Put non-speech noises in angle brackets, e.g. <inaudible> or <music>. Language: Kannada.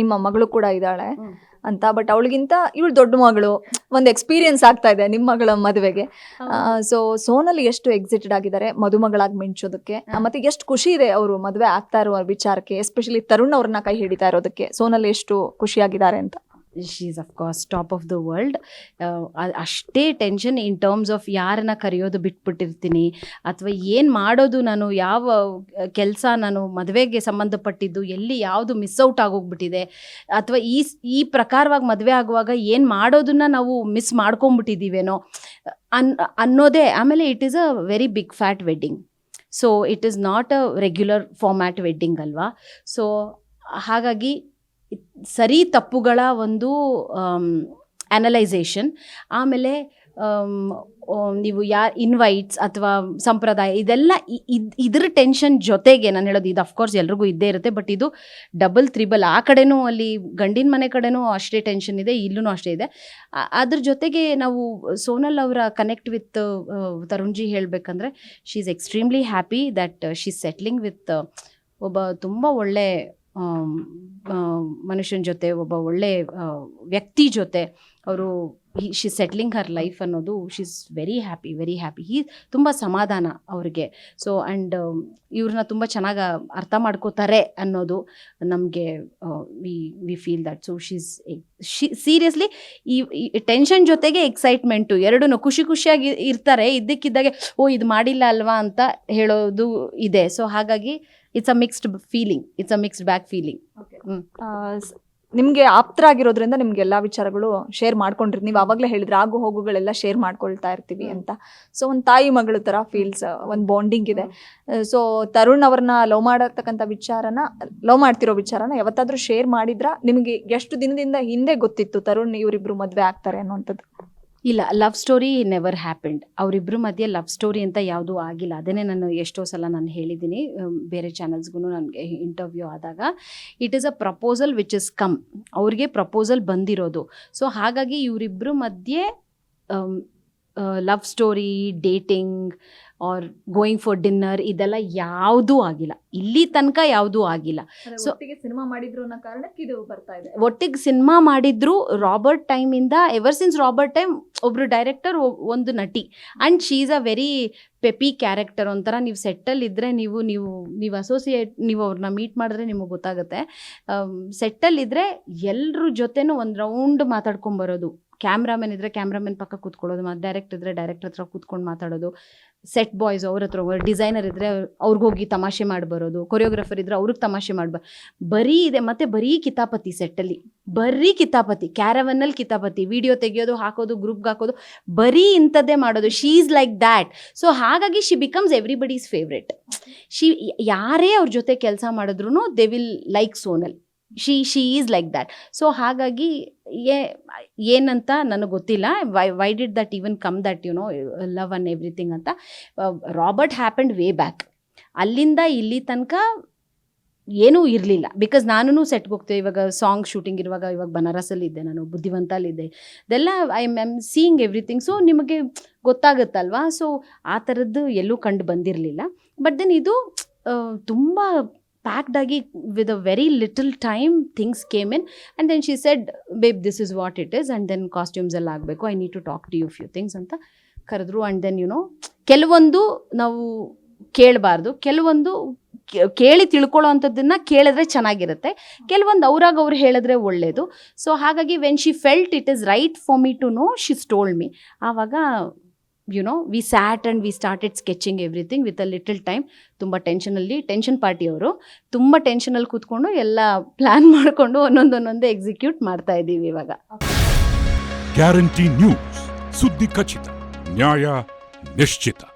ನಿಮ್ಮ ಮಗಳು ಕೂಡ ಇದ್ದಾಳೆ ಅಂತ ಬಟ್ ಅವಳಿಗಿಂತ ಇವಳು ದೊಡ್ಡ ಮಗಳು ಒಂದು ಎಕ್ಸ್ಪೀರಿಯನ್ಸ್ ಆಗ್ತಾ ಇದೆ ನಿಮ್ಮ ಮಗಳ ಮದುವೆಗೆ. ಸೊ ಸೋನಲ್ಲಿ ಎಷ್ಟು ಎಕ್ಸಿಟೆಡ್ ಆಗಿದ್ದಾರೆ ಮದುಮಗಳಾಗಿ ಮಿಂಚೋದಕ್ಕೆ? ಮತ್ತೆ ಎಷ್ಟು ಖುಷಿ ಇದೆ ಅವರು ಮದುವೆ ಆಗ್ತಾ ಇರುವ ವಿಚಾರಕ್ಕೆ ಎಸ್ಪೆಷಲಿ ತರುಣ್ ಅವ್ರನ್ನ ಕೈ ಹಿಡಿತಾ ಇರೋದಕ್ಕೆ ಸೋನಲ್ಲಿ ಎಷ್ಟು ಖುಷಿಯಾಗಿದ್ದಾರೆ ಅಂತ? She is of course top of the world ಅಷ್ಟೇ ಟೆನ್ಷನ್ ಇನ್ ಟರ್ಮ್ಸ್ ಆಫ್ ಯಾರನ್ನ ಕರೆಯೋದು ಬಿಟ್ಬಿಟ್ಟಿರ್ತೀನಿ. ಅಥವಾ ಏನು ಮಾಡೋದು ನಾನು, ಯಾವ ಕೆಲಸ ನಾನು ಮದುವೆಗೆ ಸಂಬಂಧಪಟ್ಟಿದ್ದು, ಎಲ್ಲಿ ಯಾವುದು ಮಿಸ್ ಔಟ್ ಆಗೋಗ್ಬಿಟ್ಟಿದೆ. ಅಥವಾ ಈ ಈ ಪ್ರಕಾರವಾಗಿ ಮದುವೆ ಆಗುವಾಗ ಏನು ಮಾಡೋದನ್ನ ನಾವು ಮಿಸ್ ಮಾಡ್ಕೊಂಬಿಟ್ಟಿದ್ದೀವೇನೋ, ಅನ್, ಅನ್ನೋದೇ, ಆಮೇಲೆ it is a very big fat wedding so it is not a regular format wedding ಅಲ್ವಾ? ಸೊ ಹಾಗಾಗಿ ಸರಿ ತಪ್ಪುಗಳ ಒಂದು ಅನಲೈಸೇಷನ್ ಆಮೇಲೆ ನೀವು ಯಾ ಇನ್ವೈಟ್ಸ್ ಅಥವಾ ಸಂಪ್ರದಾಯ, ಇದೆಲ್ಲ ಇದ್ರ ಟೆನ್ಷನ್ ಜೊತೆಗೆ ನಾನು ಹೇಳೋದು ಇದು ಅಫ್ಕೋರ್ಸ್ ಎಲ್ರಿಗೂ ಇದ್ದೇ ಇರುತ್ತೆ ಬಟ್ ಇದು ಡಬಲ್ ತ್ರಿಬಲ್ ಆ ಕಡೆನೂ ಅಲ್ಲಿ ಗಂಡಿನ ಮನೆ ಕಡೆನೂ ಅಷ್ಟೇ ಟೆನ್ಷನ್ ಇದೆ ಇಲ್ಲೂ ಅಷ್ಟೇ ಇದೆ. ಅದ್ರ ಜೊತೆಗೆ ನಾವು ಸೋನಲ್ ಅವರ ಕನೆಕ್ಟ್ ವಿತ್ ತರುಣ್ಜಿ ಹೇಳಬೇಕಂದ್ರೆ she is extremely happy that she settling with ಒಬ್ಬ ತುಂಬ ಒಳ್ಳೆ ಮನುಷ್ಯನ ಜೊತೆ ಒಬ್ಬ ಒಳ್ಳೆ ವ್ಯಕ್ತಿ ಜೊತೆ ಅವರು ಶಿ ಸೆಟ್ಲಿಂಗ್ ಹರ್ ಲೈಫ್ ಅನ್ನೋದು she is very happy very happy ಈ ತುಂಬ ಸಮಾಧಾನ ಅವ್ರಿಗೆ. ಸೊ ಆ್ಯಂಡ್ ಇವ್ರನ್ನ ತುಂಬ ಚೆನ್ನಾಗಿ ಅರ್ಥ ಮಾಡ್ಕೋತಾರೆ ಅನ್ನೋದು ನಮಗೆ we we feel that so she's she seriously ಈ ಟೆನ್ಷನ್ ಜೊತೆಗೆ ಎಕ್ಸೈಟ್ಮೆಂಟು ಎರಡೂ ಖುಷಿ ಖುಷಿಯಾಗಿ ಇರ್ತಾರೆ. ಇದ್ದಕ್ಕಿದ್ದಾಗೆ, ಓ, ಇದು ಮಾಡಿಲ್ಲ ಅಲ್ವಾ? ಅಂತ ಹೇಳೋದು ಇದೆ. ಸೊ ಹಾಗಾಗಿ it's a mixed feeling it's a mixed back feeling ನಿಮಗೆ ಆಪ್ತರಾಗಿರೋದ್ರಿಂದ ನಿಮ್ಗೆ ಎಲ್ಲ ವಿಚಾರಗಳು ಶೇರ್ ಮಾಡ್ಕೊಂಡ್ರಿ ನೀವು ಅವಾಗಲೇ ಹೇಳಿದ್ರೆ ಆಗು ಹೋಗುಗಳೆಲ್ಲ ಶೇರ್ ಮಾಡ್ಕೊಳ್ತಾ ಇರ್ತೀವಿ. ಅಂತ. ಸೊ ಒಂದು ತಾಯಿ ಮಗಳ ತರ ಫೀಲ್ಸ್ ಒಂದು ಬಾಂಡಿಂಗ್ ಇದೆ. ಸೊ ತರುಣ್ ಅವ್ರನ್ನ ಲವ್ ಮಾಡತಕ್ಕಂಥ ವಿಚಾರನ ಲವ್ ಮಾಡ್ತಿರೋ ವಿಚಾರನ ಯಾವತ್ತಾದ್ರೂ ಶೇರ್ ಮಾಡಿದ್ರ? ನಿಮಗೆ ಎಷ್ಟು ದಿನದಿಂದ ಹಿಂದೆ ಗೊತ್ತಿತ್ತು ತರುಣ್ ಇವರಿಬ್ರು ಮದುವೆ ಆಗ್ತಾರೆ ಅನ್ನುವಂಥದ್ದು? ಇಲ್ಲ ಲವ್ ಸ್ಟೋರಿ ನೆವರ್ ಹ್ಯಾಪೆಂಡ್ ಅವರಿಬ್ಬರ ಮಧ್ಯೆ ಲವ್ ಸ್ಟೋರಿ ಅಂತ ಯಾವುದೂ ಆಗಿಲ್ಲ. ಅದನ್ನೇ ನಾನು ಎಷ್ಟೋ ಸಲ ನಾನು ಹೇಳಿದ್ದೀನಿ. ಬೇರೆ ಚಾನಲ್ಸ್ಗೂ ನನಗೆ ಇಂಟರ್ವ್ಯೂ ಆದಾಗ. It is a proposal which is come ಅವ್ರಿಗೆ ಪ್ರಪೋಸಲ್ ಬಂದಿರೋದು. ಸೊ ಹಾಗಾಗಿ ಇವರಿಬ್ಬರ ಮಧ್ಯೆ love story dating are going for dinner ಇದೆಲ್ಲ ಯಾವುದೂ ಆಗಿಲ್ಲ. ಇಲ್ಲಿ ತನಕ ಯಾವುದೂ ಆಗಿಲ್ಲ. ಸೊ ಒಟ್ಟಿಗೆ ಸಿನಿಮಾ ಮಾಡಿದ್ರು ಅನ್ನೋ ಕಾರಣಕ್ಕೆ ಇದು ಬರ್ತಾ ಇದೆ. ಒಟ್ಟಿಗೆ ಸಿನಿಮಾ ಮಾಡಿದ್ರು ರಾಬರ್ಟ್ ಟೈಮಿಂದ ಎವರ್ ಸಿನ್ಸ್ ರಾಬರ್ಟ್ ಟೈಮ್ ಒಬ್ರು ಡೈರೆಕ್ಟರ್ ಒಂದು ನಟಿ. And she is a very peppy character ಒಂಥರ. ನೀವು ಸೆಟ್ಟಲ್ಲಿ ಇದ್ದರೆ ನೀವು ನೀವು ನೀವು ಅಸೋಸಿಯೇಟ್ ನೀವು ಅವ್ರನ್ನ ಮೀಟ್ ಮಾಡಿದ್ರೆ ನಿಮಗೆ ಗೊತ್ತಾಗುತ್ತೆ. ಸೆಟ್ಟಲ್ಲಿದ್ದರೆ ಎಲ್ಲರ ಜೊತೆನೂ ಒಂದು ರೌಂಡ್ ಮಾತಾಡ್ಕೊಂಬರೋದು ಕ್ಯಾಮ್ರಾಮನ್ ಇದ್ದರೆ ಕ್ಯಾಮ್ರಾಮನ್ ಪಕ್ಕ ಕೂತ್ಕೊಳ್ಳೋದು ಮತ್ತು ಡೈರೆಕ್ಟ್ ಇದ್ದರೆ ಡೈರೆಕ್ಟರ್ ಹತ್ರ ಕೂತ್ಕೊಂಡು ಮಾತಾಡೋದು. ಸೆಟ್ ಬಾಯ್ಸ್ ಅವ್ರ ಹತ್ರ ಡಿಸೈನರ್ ಇದ್ದರೆ ಅವ್ರಿಗೆ ಹೋಗಿ ತಮಾಷೆ ಮಾಡಿ ಬರೋದು ಕೊರಿಯೋಗ್ರಫರ್ ಇದ್ದರೆ ಅವ್ರಿಗೆ ತಮಾಷೆ ಮಾಡಿ ಬರೀ ಇದೆ, ಮತ್ತೆ ಬರೀ ಕಿತಾಪತಿ ಸೆಟ್ಟಲ್ಲಿ ಬರೀ ಕಿತಾಪತಿ ಕ್ಯಾರವನ್ನಲ್ಲಿ ಕಿತಾಪತಿ ವಿಡಿಯೋ ತೆಗೆಯೋದು, ಹಾಕೋದು ಗ್ರೂಪ್ಗೆ ಹಾಕೋದು, ಬರೀ ಇಂಥದ್ದೇ ಮಾಡೋದು. She is like that so ಹಾಗಾಗಿ she becomes everybody's favourite she ಯಾರೇ ಅವ್ರ ಜೊತೆ ಕೆಲಸ ಮಾಡಿದ್ರು they will like Sonal she she is like that so ಹಾಗಾಗಿ, ಏ, ಏನಂತ ನನಗೆ ಗೊತ್ತಿಲ್ಲ. Why why did that even come that you know love and everything ಅಂತ? ರಾಬರ್ಟ್ ಹ್ಯಾಪಂಡ್ ವೇ ಬ್ಯಾಕ್ ಅಲ್ಲಿಂದ ಇಲ್ಲಿ ತನಕ ಏನೂ ಇರಲಿಲ್ಲ. ಬಿಕಾಸ್ ನಾನು ಸೆಟ್ಗೆ ಹೋಗ್ತೇವೆ. ಇವಾಗ ಸಾಂಗ್ ಶೂಟಿಂಗ್ ಇರುವಾಗ ಇವಾಗ ಬನಾರಸಲ್ಲಿದ್ದೆ ನಾನು ಬುದ್ಧಿವಂತಲ್ಲಿದ್ದೆ ಇದೆಲ್ಲ I am seeing everything so ನಿಮಗೆ ಗೊತ್ತಾಗುತ್ತಲ್ವಾ? ಸೊ ಆ ಥರದ್ದು ಎಲ್ಲೂ ಕಂಡು ಬಂದಿರಲಿಲ್ಲ. ಬಟ್ ದೆನ್ ಇದು ತುಂಬ ಪ್ಯಾಕ್ಡ್ ಆಗಿ with a very little time things came in and then she said babe this is what it is and then costumes ಎಲ್ಲ ಆಗಬೇಕು. I need to talk to you few things ಅಂತ ಕರೆದ್ರು. ಆ್ಯಂಡ್ ದೆನ್ ಯು ನೋ ಕೆಲವೊಂದು ನಾವು ಕೇಳಬಾರ್ದು. ಕೆಲವೊಂದು ಕೇಳಿ ತಿಳ್ಕೊಳ್ಳೋ ಅಂಥದ್ದನ್ನು ಕೇಳಿದ್ರೆ ಚೆನ್ನಾಗಿರುತ್ತೆ. ಕೆಲವೊಂದು ಅವ್ರಾಗ ಅವ್ರು ಹೇಳಿದ್ರೆ ಒಳ್ಳೆಯದು ಸೊ ಹಾಗಾಗಿ when she felt it is right for me to know she stoled me ಆವಾಗ you know we sat and we started sketching everything with a little time ತುಂಬ ಟೆನ್ಷನಲ್ಲಿ ಟೆನ್ಷನ್ ಪಾರ್ಟಿಯವರು ತುಂಬ ಟೆನ್ಷನಲ್ಲಿ ಕೂತ್ಕೊಂಡು ಎಲ್ಲ ಪ್ಲ್ಯಾನ್ <laughs> ಮಾಡಿಕೊಂಡು ಒಂದೊಂದೊಂದೊಂದೇ ಒಂದೊಂದು ಎಕ್ಸಿಕ್ಯೂಟ್ ಮಾಡ್ತಾ ಇದ್ದೀವಿ ಇವಾಗ. ಗ್ಯಾರಂಟಿ ನ್ಯೂಸ್ ಸುದ್ದಿ ಖಚಿತ, ನ್ಯಾಯ ನಿಶ್ಚಿತ.